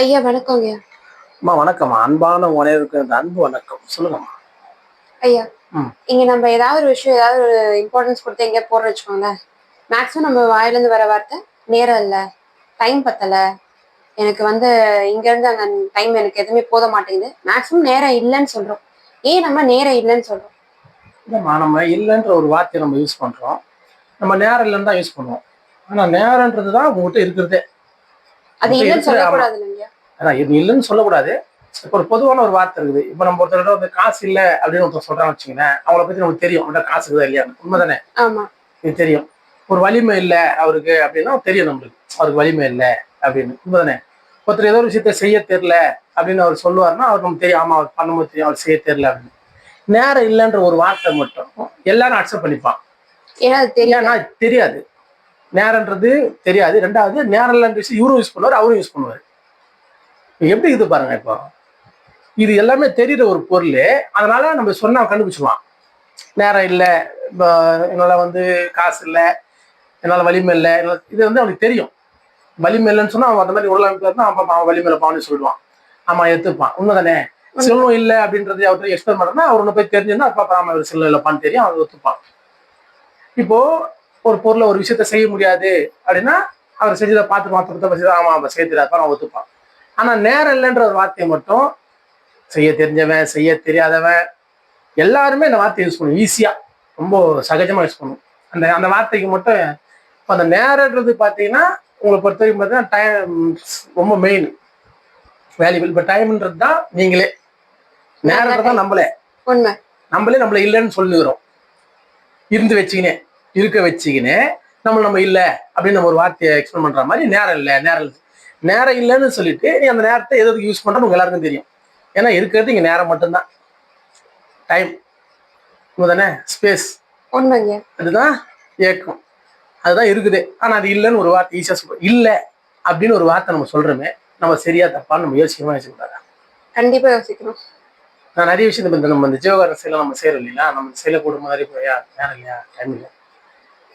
ஐயா வணக்கங்க. அம்மா வணக்கம்மா. அன்பான உணவுக்கு இந்த அன்பு வணக்கம். சொல்லுங்கம்மா. ஐயா. இங்க நம்ம ஏதாவது ஒரு விஷயம் ஏதாவது ஒரு இம்பார்ட்டன்ஸ் கொடுத்து எங்கேயா போடுற வச்சுக்கோங்களேன். மேக்ஸிமம் நம்ம வாயில இருந்து வர வார்த்தை நேரம் இல்ல. டைம் பத்தல. எனக்கு வந்து இங்க இருந்து அங்க டைம் எனக்கு எதுவுமே போத மாட்டேங்குது. மேக்ஸிமம் நேரம் இல்லைன்னு சொல்றோம். ஏன் நம்ம நேரம் இல்லைன்னு சொல்றோம்? இல்லைம்மா நம்ம இல்லைன்ற ஒரு வார்த்தையை நம்ம யூஸ் பண்றோம். நம்ம நேரம் இல்லைன்னு தான் யூஸ் பண்ணுவோம். ஆனா நேரம்ன்றது தான் உங்ககிட்ட இருக்கிறதே. அது இல்லைன்னு சொல்லக்கூடாது இது இல்லைன்னு சொல்லக்கூடாது. இப்போ ஒரு பொதுவான ஒரு வார்த்தை இருக்குது. இப்போ நம்ம ஒருத்தர்கிட்ட வந்து காசு இல்லை அப்படின்னு ஒருத்தர் சொல்றான்னு வச்சுங்களேன் அவங்கள பத்தி நமக்கு தெரியும். அவன்கிட்ட காசு இருக்குதா இல்லையா? உண்மைதானே? ஆமா. இது தெரியும். ஒரு வலிமை இல்லை அவருக்கு அப்படின்னா தெரியும் நம்மளுக்கு. அவருக்கு வலிமை இல்லை அப்படின்னு. உண்மைதானே? ஒருத்தர் ஏதோ ஒரு விஷயத்த செய்ய தெரியல அப்படின்னு அவர் சொல்லுவாருன்னா அவருக்கு நமக்கு தெரியும். ஆமா அவர் பண்ணும்போது தெரியும். அவர் செய்ய தெரியல அப்படின்னு. நேரம் இல்லைன்ற ஒரு வார்த்தை மட்டும் எல்லாரும் அக்செப்ட் பண்ணிப்பான். ஏன்னா தெரியாது. நேரன்றது தெரியாது. ரெண்டாவது நேரம் விஷயம் இவரும் யூஸ் பண்ணுவார் அவரும் யூஸ் பண்ணுவார். எப்படி இது பாருங்க இப்போ. இது எல்லாமே தெரியுற ஒரு பொருள் அதனால நம்ம சொன்னா அவன் கண்டுபிடிச்சிருவான். நேரம் இல்லை இப்போ என்னால் வந்து காசு இல்லை என்னால் வலிமை இல்லை என்னால- இது வந்து அவனுக்கு தெரியும். வலிமை இல்லைன்னு சொன்னா அவன் அந்த மாதிரி உடல் அமைப்பு இருந்தால் அவன் அவன் வலிமையில பாவனு சொல்லுவான். ஆமா எடுத்துப்பான் உண்மைதானே? செல்வம் இல்லை அப்படின்றது அவர்கிட்ட எக்ஸ்பிளைன் பண்ணுறா அவர் ஒன்று போய் தெரிஞ்சுன்னா அப்பா ஆமா இவர் செல்வம் இல்லைப்பான்னு தெரியும் அவன் ஒத்துப்பான். இப்போ ஒரு பொருளை ஒரு விஷயத்த செய்ய முடியாது அப்படின்னா அவர் செஞ்சதை பார்த்து பார்த்து பார்த்து ஆமா அவன் செய்ய தெரியாதப்பா அவன் ஒத்துப்பான். ஆனா நேரம் இல்லைன்ற ஒரு வார்த்தையை மட்டும் செய்ய தெரிஞ்சவன் செய்ய தெரியாதவன் எல்லாருமே இந்த வார்த்தையை யூஸ் பண்ணுவோம் ஈஸியா ரொம்ப சகஜமா யூஸ் பண்ணுவோம் அந்த அந்த வார்த்தைக்கு மட்டும் இப்போ அந்த நேரன்றது பார்த்தீங்கன்னா உங்களை பொறுத்த வரைக்கும் பார்த்தீங்கன்னா டைம் ரொம்ப மெயின் வேல்யூபிள் இப்போ டைம்ன்றது தான் நீங்களே. நேரன்றது தான் நம்மளே. உண்மை. நம்மளே நம்மள இல்லைன்னு சொல்லுகிறோம். இருந்து வச்சுக்கினே. இருக்க வச்சுக்கினே நம்ம நம்ம இல்லை அப்படின்னு நம்ம ஒரு வார்த்தையை எக்ஸ்பிளைன் பண்ற மாதிரி நேரம் இல்லை நேரம் இல்லை. நேரம் இல்லைன்னு சொல்லிட்டு நீ அந்த நேரத்தை எதுக்கு யூஸ் பண்றன்னு உங்க எல்லாருக்கும் தெரியும். ஏன்னா இருக்கிறது இங்க நேரம் மட்டும்தான். டைம் தானே ஸ்பேஸ் உண்மைங்க. அதுதான் இயக்கம். அதுதான் இருக்குது. ஆனா அது இல்லைன்னு ஒரு வார்த்தை ஈஸியா சொல்றோம் இல்லை அப்படின்னு ஒரு வார்த்தை நம்ம சொல்றோமே நம்ம சரியா தப்பான்னு நம்ம யோசிக்கமா யோசிக்கூடாது கண்டிப்பா யோசிக்கணும். நான் நிறைய விஷயத்தை நம்ம இந்த ஜீவகார செயலை நம்ம செய்யறோம் இல்லையா நம்ம செயலை குடும்பம் நிறைய போயா நேரம் இல்லையா? டைம் இல்லையா?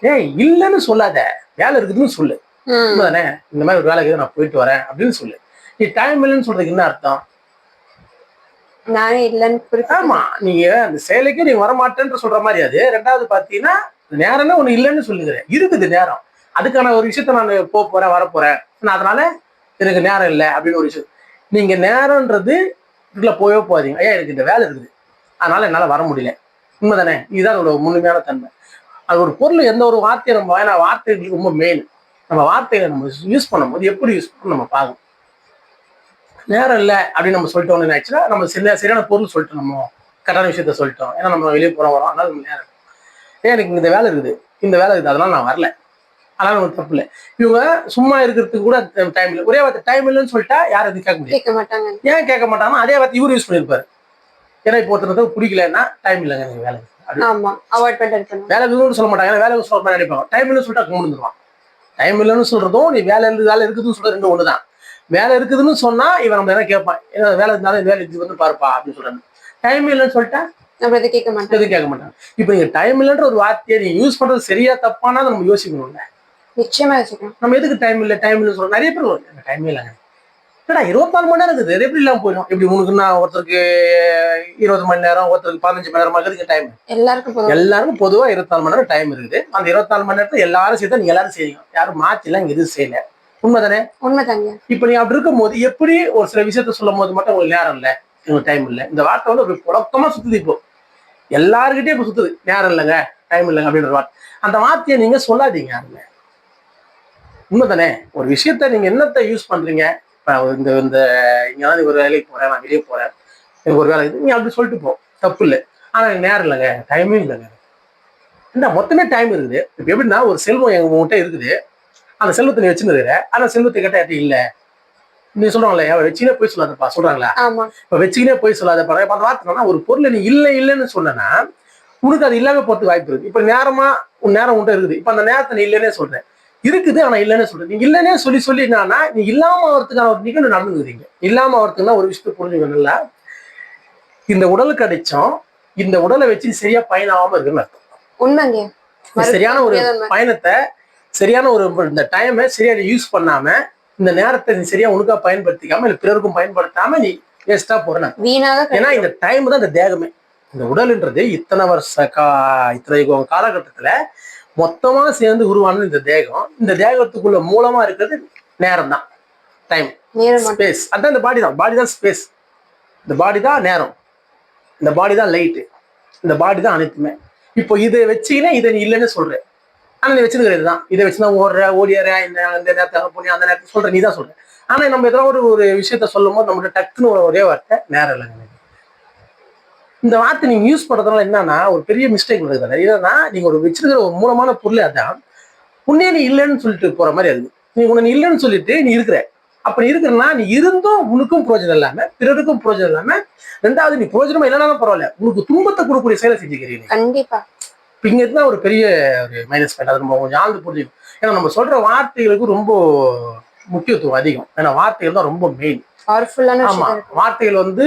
ஏய் இல்லைன்னு சொல்லாத. வேலை இருக்குதுன்னு சொல்லு. உண்மைதானே? இந்த மாதிரி ஒரு வேலைக்கு நான் போயிட்டு வரேன் அப்படின்னு சொல்லு. நீ டைம் இல்லைன்னு சொல்றதுக்கு என்ன அர்த்தம்? ஆமா நீங்க அந்த செயலுக்கு நீ வரமாட்டேன்ற சொல்ற மாதிரி அது. ரெண்டாவது பாத்தீங்கன்னா நேரம்னா ஒண்ணு இல்லைன்னு சொல்லுகிற இருக்குது நேரம். அதுக்கான ஒரு விஷயத்த நான் போக போறேன் வர போறேன் நான் அதனால எனக்கு நேரம் இல்லை அப்படின்னு ஒரு விஷயம். நீங்க நேரம்ன்றது இதுல போயோ போகாதீங்க. ஐயா எனக்கு இந்த வேலை இருக்குது. அதனால என்னால வர முடியல. உண்மைதானே? இதுதான் ஒரு முழுமையான தன்மை. அது ஒரு பொருள் எந்த ஒரு வார்த்தையை நம்ம ஏன்னா வார்த்தைகளுக்கு ரொம்ப மெயின் நம்ம வார்த்தைகளை நம்ம யூஸ் பண்ணும்போது எப்படி யூஸ் பண்ணணும் நம்ம பார்க்கணும். நேரம் இல்லை அப்படின்னு நம்ம சொல்லிட்டோம்னு ஆச்சுன்னா நம்ம சரியா சரியான பொருள் சொல்லிட்டோம் நம்ம. கரெக்டான விஷயத்த சொல்லிட்டோம். ஏன்னா நம்ம வெளியே போறோம் வரோம் அதனால நம்ம நேரம் ஏன் எனக்கு இந்த வேலை இருக்குது. இந்த வேலை இருக்குது. அதனால நான் வரல. அதனால நமக்கு தப்பு இல்லை. இவங்க சும்மா இருக்கிறதுக்கு கூட டைம் இல்லை. ஒரே வார்த்தை டைம் இல்லைன்னு சொல்லிட்டா யாரும் எதுவும் கேட்க முடியாது. கேட்க மாட்டாங்க. ஏன் கேட்க மாட்டாங்கன்னா அதே வார்த்தை இவரு யூஸ் பண்ணியிருப்பாரு. ஏன்னா இப்போ ஒருத்தருக்கு பிடிக்கலன்னா டைம் இல்லைங்க எனக்கு வேலை ஆமா அவாய்ட் பண்ணிட்டு இருக்கணும். வேலை இருக்குதுன்னு சொல்ல மாட்டாங்க. வேலை சொல்ல மாதிரி நினைப்பாங்க. டைம் இல்லைன்னு சொல்லிட்டா கும்பிடுவான் டைம் இல்லைன்னு சொல்றதும் நீ வேலை இருந்து வேலை இருக்குதுன்னு சொல்றது ரெண்டு ஒன்று தான் வேலை இருக்குதுன்னு சொன்னா இவன் நம்ம என்ன கேட்பான். வேலை இருந்தாலும் வேலை இது வந்து பாருப்பா அப்படின்னு சொல்றாங்க. டைம் இல்லைன்னு சொல்லிட்டா நம்ம எதை கேட்க மாட்டோம் எதுவும் கேட்க மாட்டாங்க. இப்போ நீங்க டைம் இல்லைன்ற ஒரு வார்த்தையை நீ யூஸ் பண்றது சரியா தப்பானா நம்ம யோசிக்கணும்ல. நிச்சயமா யோசிக்கணும். நம்ம எதுக்கு டைம் இல்லை? டைம் இல்லைன்னு சொல்றோம் நிறைய பேர் டைம் இல்லைங்க. ஏடா இருபத்தாலு மணி நேரம் இருக்குது எப்படி இல்லாம போயிடும்? இப்படி உனக்குன்னா ஒருத்தருக்கு இருபது மணி நேரம் ஒருத்தருக்கு பதினஞ்சு மணி நேரம் இருக்குதுக்கு டைம் எல்லாருக்கும் பொதுவா. எல்லாருக்கும் பொதுவா இருபத்தாலு மணி நேரம் டைம் இருக்குது. அந்த இருபத்தாலு மணி நேரத்துல எல்லாரும் சேர்த்தா நீங்க எல்லாரும் செய்யுங்க யாரும் மாத்திலாம் இங்க எதுவும் செய்யல. உண்மைதானே? உண்மைதாங்க. இப்ப நீங்க அப்படி இருக்கும் போது எப்படி ஒரு சில விஷயத்த சொல்லும் போது மட்டும் உங்களுக்கு நேரம் இல்லை? உங்களுக்கு டைம் இல்லை. இந்த வார்த்தை வந்து அப்படி புழக்கமா சுத்துது இப்போ. எல்லாருக்கிட்டே இப்ப சுத்துது. நேரம் இல்லைங்க டைம் இல்லைங்க அப்படின்ற வார்த்தை. அந்த வார்த்தையை நீங்க சொல்லாதீங்க யாருங்க உண்மைதானே? ஒரு விஷயத்த நீங்க என்னத்தை யூஸ் பண்றீங்க? இப்ப இந்த இந்த இங்க ஒரு வேலைக்கு போறேன் நான் வெளியே போறேன். எனக்கு ஒரு வேலை இருக்குது நீங்க அப்படி சொல்லிட்டு போ. தப்பு இல்லை. ஆனா எனக்கு நேரம் இல்லைங்க. டைமே இல்லைங்க. என்ன மொத்தமே டைம் இருக்குது. இப்போ எப்படின்னா ஒரு செல்வம் எங்க உங்ககிட்ட இருக்குது. அந்த செல்வத்தை நீ வச்சுருக்கிற ஆனா செல்வத்தை கேட்டா என்கிட்ட இல்லை. நீ சொல்றாங்களே அவ வச்சுக்கினே போய் சொல்லாதப்பா. சொல்றாங்களா? ஆமா. இப்ப வச்சுக்கினே போய் சொல்லாதப்பா. இப்ப அந்த வார்த்தை ஒரு பொருளை நீ இல்லை இல்லைன்னு சொன்னனா உனக்கு அது இல்லாம போறதுக்கு வாய்ப்பு இருக்கு. இப்ப நேரமா உன் நேரம் உன்ட்ட இருக்குது. இப்ப அந்த நேரத்தை நீ இல்லைன்னே சொல்ற இருக்குது ஆனா இல்லைன்னு சொல்ற நீ இல்லைன்னே சொல்லி சொல்லி என்னன்னா நீ இல்லாம வரதுக்கான ஒரு நிகழ்வு நடந்துக்குறீங்க இல்லாம வரதுக்குன்னா ஒரு விஷயத்தை புரிஞ்சுக்கணும்ல இந்த உடலுக்கு அடிச்சோம் இந்த உடலை வச்சு சரியா பயனாகாம இருக்குன்னு அர்த்தம். உண்மைங்க. சரியான ஒரு. பயணத்தை சரியான ஒரு இந்த டைமை சரியா யூஸ் பண்ணாம இந்த நேரத்தை நீ சரியா உனக்கா பயன்படுத்திக்காம இல்லை பிறருக்கும் பயன்படுத்தாம நீ வேஸ்டா போறேன் ஏன்னா. இந்த டைம் தான் இந்த தேகமே. இந்த உடல்ன்றது இத்தனை வருஷ கா இத்தனை காலகட்டத்துல மொத்தமா சேர்ந்து உருவானது இந்த தேகம் இந்த தேகத்துக்குள்ள மூலமா இருக்கிறது நேரம் தான் டைம். ஸ்பேஸ் அதான் இந்த பாடி தான். பாடி தான் ஸ்பேஸ் இந்த பாடி தான் நேரம். இந்த பாடி தான் லைட்டு இந்த பாடி தான் அனைத்துமே. இப்போ இதை வச்சீங்கன்னா இதை நீ இல்லைன்னு சொல்ற. ஆனா நீ வச்சிருக்கிறது தான் இதை வச்சு தான் ஓடுற ஓடியார இந்த இந்த நேரத்தை போனி அந்த நேரத்தை சொல்ற நீ தான் சொல்ற. ஆனா நம்ம ஏதோ ஒரு ஒரு விஷயத்த சொல்லும் போது நம்மகிட்ட டக்குன்னு ஒரு ஒரே வார்த்தை நேரம் இல்லைங்க. இந்த வார்த்தை நீங்க யூஸ் பண்றதுனால என்னன்னா ஒரு பெரிய மிஸ்டேக் நடக்குது என்னன்னா நீங்க ஒரு வச்சிருக்கிற ஒரு மூலமான பொருளே அதான். உன்னே நீ இல்லைன்னு சொல்லிட்டு போற மாதிரி அது. நீ உன்னை நீ இல்லைன்னு சொல்லிட்டு நீ இருக்கிற. அப்படி இருக்கிறனா நீ இருந்தும் உனக்கும் பிரயோஜனம் இல்லாம பிறருக்கும் பிரயோஜனம் இல்லாம ரெண்டாவது நீ பிரயோஜனமா இல்லைனாலும் பரவாயில்ல. உனக்கு துன்பத்தை கொடுக்கக்கூடிய செயலை செஞ்சுக்கிறீங்க. கண்டிப்பா. இங்க இருந்தா ஒரு பெரிய ஒரு மைனஸ் பாயிண்ட் அது நம்ம கொஞ்சம் ஆழ்ந்து புரிஞ்சுக்கணும். ஏன்னா நம்ம சொல்ற வார்த்தைகளுக்கு ரொம்ப முக்கியத்துவம் அதிகம். ஏன்னா வார்த்தைகள் தான் ரொம்ப மெயின் ஆமா. வார்த்தைகள் வந்து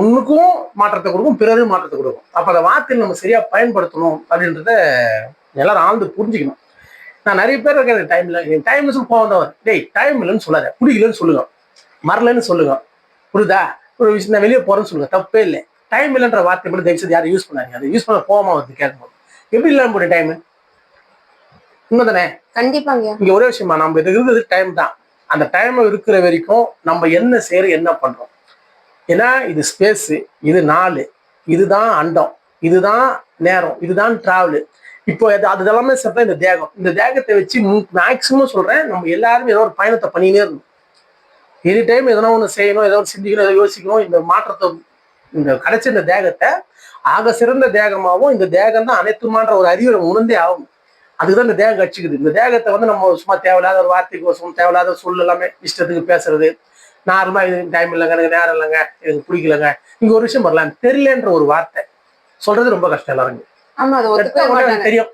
உன்னுக்கும் மாற்றத்தை கொடுக்கும் பிறரும் மாற்றத்தை கொடுக்கும். அப்ப அந்த வார்த்தைகள் நம்ம சரியா பயன்படுத்தணும் அப்படின்றத எல்லாரும் ஆழ்ந்து புரிஞ்சுக்கணும். நான் நிறைய பேர் இருக்கிற டைம்ல டைம்ல சொல்லி போக வந்தவர் டேய் டைம் இல்லைன்னு சொல்லாத. பிடிக்கலன்னு சொல்லுங்க. மரலன்னு சொல்லுங்க. புரியுதா? ஒரு விஷயம் நான் வெளியே போறேன்னு சொல்லுங்க. தப்பே இல்லை. டைம் இல்லைன்ற வார்த்தை மட்டும் தயவு செய்து யாரும் யூஸ் பண்ணாங்க அதை யூஸ் பண்ண போகாம வந்து கேட்கும்போது. எப்படி இல்லாம போட்ட டைம் உண்மைதானே? கண்டிப்பாங்க. இங்க ஒரே விஷயமா நம்ம இது இருக்கிறது டைம் தான். அந்த டைம் இருக்கிற வரைக்கும் நம்ம என்ன செய்யறோம் என்ன பண்றோம்? ஏன்னா இது ஸ்பேஸு இது நாலு இதுதான் அண்டம் இதுதான் நேரம் இதுதான் ட்ராவலு இப்போ அது அது எல்லாமே சேர்த்தா இந்த தேகம். இந்த தேகத்தை வச்சு மேக்சிமம் சொல்கிறேன் நம்ம எல்லாருமே ஏதோ ஒரு பயணத்தை பண்ணினே இருந்தோம் எனி டைம் எதனா ஒன்று செய்யணும் ஏதோ ஒன்று சிந்திக்கணும் ஏதோ யோசிக்கணும் இந்த மாற்றத்தை இந்த கிடைச்ச இந்த தேகத்தை ஆக சிறந்த தேகமாகவும் இந்த தேகம் தான் அனைத்துமான்ற ஒரு அறிவை நம்ம உணர்ந்தே ஆகும் அதுக்குதான் இந்த தேகம் கட்சிக்குது இந்த தேகத்தை வந்து நம்ம சும்மா தேவையில்லாத ஒரு வார்த்தைக்கு சும்மா தேவையில்லாத சொல் எல்லாமே இஷ்டத்துக்கு பேசுறது நார்மலா இது டைம் இல்லைங்க எனக்கு நேரம் இல்லைங்க எனக்கு பிடிக்கலங்க. இங்க ஒரு விஷயம் வரலாம் தெரியலன்ற ஒரு வார்த்தை. சொல்றது ரொம்ப கஷ்டம் எனக்கு தெரியும்.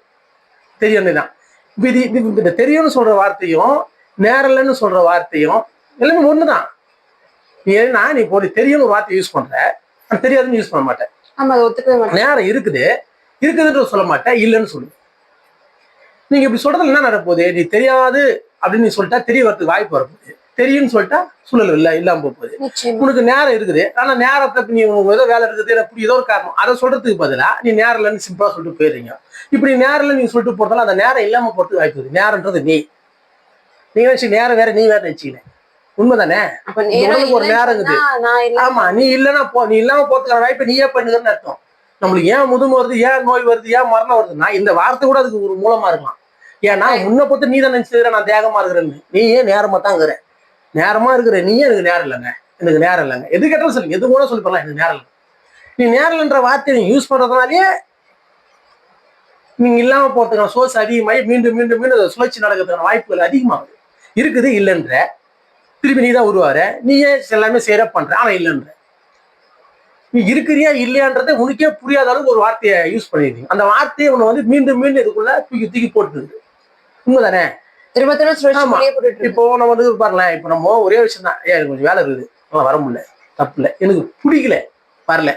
தெரியும் தான் இது இந்த தெரியும்னு சொல்ற வார்த்தையும் நேரம் இல்லைன்னு சொல்ற வார்த்தையும் எல்லாமே ஒண்ணுதான். நீ என்ன நீ ஒரு தெரியும்னு ஒரு வார்த்தை யூஸ் பண்ற. தெரியாதுன்னு யூஸ் பண்ண மாட்டேன். நேரம் இருக்குது. இருக்குதுன்ற சொல்ல மாட்டேன் இல்லைன்னு சொல்லு. நீங்க இப்படி சொல்றதுல என்ன நடக்க போகுது? நீ தெரியாது அப்படின்னு நீ சொல்லிட்டா தெரிய வரதுக்கு வாய்ப்பு வரப்போகுது. தெரியும்னு சொல்லிட்டா சூழல் இல்லை இல்லாம போக போகுது. உனக்கு நேரம் இருக்குது. ஆனா நேரத்தை நீ உனக்கு ஏதோ வேலை இருக்குது எனக்கு ஏதோ ஒரு காரணம். அதை சொல்றதுக்கு பதிலா நீ நேரம் இல்லைன்னு சிம்பிளா சொல்லிட்டு போயிடுறீங்க. இப்படி நேரம் இல்லை நீங்க சொல்லிட்டு போறதால அந்த நேரம் இல்லாம போறதுக்கு வாய்ப்பு இருக்குது. நேரம்ன்றது நீ. நீங்க நினைச்சு நேரம் வேற நீ வேற நினைச்சீங்க உண்மைதானே? உனக்கு ஒரு நேரம் இருக்குது. ஆமா நீ இல்லைன்னா போ நீ இல்லாம போறதுக்கான வாய்ப்பை நீயே பண்ணுதுன்னு அர்த்தம். நம்மளுக்கு ஏன் முதுமை வருது ஏன் நோய் வருது ஏன் மரணம் வருதுன்னா இந்த வார்த்தை கூட அதுக்கு ஒரு மூலமா இருக்கலாம். ஏன்னா முன்ன பொறுத்து நீ தான் நினைச்சிருக்கிற நான் தேகமா இருக்கிறேன்னு. நீ ஏன் நேரமா தான் இருக்கிற நேரமா இருக்கிற நீயே எனக்கு நேரம் இல்லைங்க. எனக்கு நேரம் இல்லைங்க. எது கேட்டாலும் சொல்லுங்க. எது கூட சொல்லி போகலாம் எனக்கு நேரம் இல்லை. நீ நேரம் இல்லைன்ற வார்த்தையை நீ யூஸ் பண்றதுனாலே நீங்க இல்லாம போறதுக்கான சோர்ஸ் அதிகமாகி மீண்டும் மீண்டும் மீண்டும் சுழற்சி நடக்கிறதுக்கான வாய்ப்புகள் அதிகமாகுது. இருக்குது இல்லைன்ற திருப்பி நீ தான் உருவாரு நீயே எல்லாமே சேர பண்ற. ஆனா இல்லைன்ற. நீ இருக்கிறியா இல்லையான்றதை உனக்கே புரியாத அளவுக்கு ஒரு வார்த்தையை யூஸ் பண்ணிருக்கீங்க. அந்த வார்த்தையை உன்னை வந்து மீண்டும் மீண்டும் இதுக்குள்ள தூக்கி தூக்கி போட்டுருது உண்மைதானே? திரும்ப திரும்ப. இப்போ நம்ம வந்து பாருங்களேன் இப்போ நம்ம ஒரே விஷயம் தான் ஏன் எனக்கு கொஞ்சம் வேலை இருக்குது. நான் வர முடியல. தப்பு இல்லை. எனக்கு பிடிக்கல. வரல.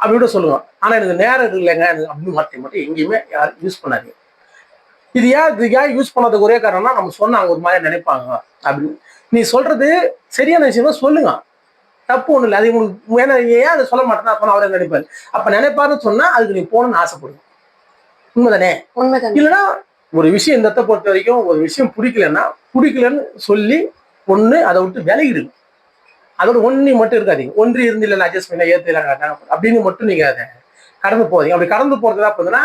அப்படி கூட சொல்லுங்க ஆனா எனக்கு நேரம் இல்லைங்க. எனக்கு அப்படின்னு வார்த்தை மட்டும் எங்கேயுமே யாரும் யூஸ் பண்ணாதீங்க. இது ஏன் இது ஏன் யூஸ் பண்ணதுக்கு ஒரே காரணம்னா நம்ம சொன்னாங்க ஒரு மாதிரி நினைப்பாங்க. அப்படின்னு நீ சொல்றது சரியான விஷயமா சொல்லுங்க. தப்பு ஒண்ணு இல்லை. அது உங்களுக்கு ஏன்னா ஏன் அதை சொல்ல மாட்டேன்னா சொன்னா அவரே நினைப்பாரு அப்ப நினைப்பாருன்னு சொன்னா அதுக்கு நீ போகணும்னு ஆசைப்படுங்க உண்மைதானே? உண்மைதான். இல்லைன்னா ஒரு விஷயம் இந்த பொறுத்த வரைக்கும் ஒரு விஷயம் பிடிக்கலன்னா பிடிக்கலன்னு சொல்லி ஒன்று அதை விட்டு விலகிடுங்க அதோட ஒன்றி மட்டும் இருக்காதீங்க. ஒன்றி இருந்து இல்லை அட்ஜஸ்ட் பண்ண ஏற்றுலாம் அப்படின்னு மட்டும் நீங்கள் அதை கடந்து போதீங்க அப்படி கடந்து போறதுனா பார்த்தீங்கன்னா